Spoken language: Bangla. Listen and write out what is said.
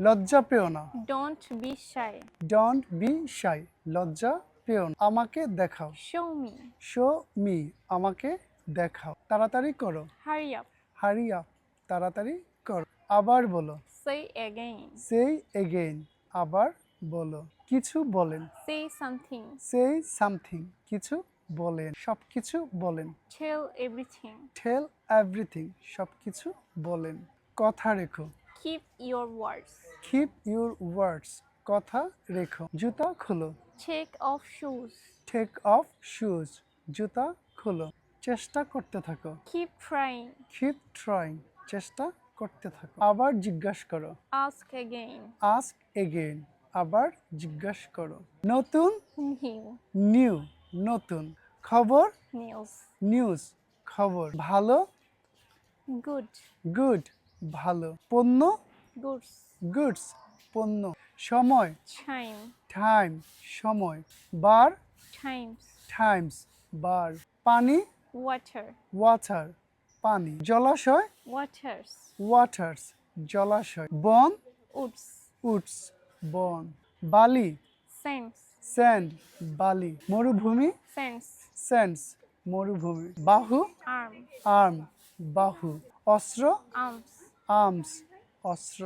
লজ্জা পেও না। Don't be shy. Don't be shy লজ্জা পেও না। আমাকে দেখাও। শো মি শো মি আমাকে দেখাও। তাড়াতাড়ি করো। Hurry up. হারিয়া তাড়াতাড়ি করো। আবার বলো। Say again. সেই এগেইন আবার বলো। কিছু বলেন। Say সামথিং সেই সামথিং কিছু বলেন। সব কিছু বলেন। Tell everything. টেল এভরিথিং সব কিছু বলেন। কথা রেখো। Keep your words. Keep your words কথা রেখো। জুতা খোলো। Take off shoes. Take off shoes জুতা খোলো। চেষ্টা করতে থাকো। Keep trying. কিপ ট্রাইং চেষ্টা করতে থাকো। আবার জিজ্ঞাসা করো। Ask again. আস্ক এগেইন আবার জিজ্ঞাসা করো। নতুন? New. নিউ নতুন। খবর? News. নিউজ খবর। ভালো? Good. গুড ভালো। পণ্য? Goods. গুডস। পণ্য। সময়? Time. টাইম। সময়। বার? Times. টাইমস। বার। পানি? Water. ওয়াটার। পানি। জলাশয়? Waters. ওয়াটার্স। জলাশয়। বন? উডস। উডস। বন। বালি? Sands. স্যান্ড বালি। মরুভূমি? Sands. স্যান্ডস মরুভূমি। বাহু? আর্ম। আর্ম। বাহু। অস্ত্র? Arms. আর্মস অস্ত্র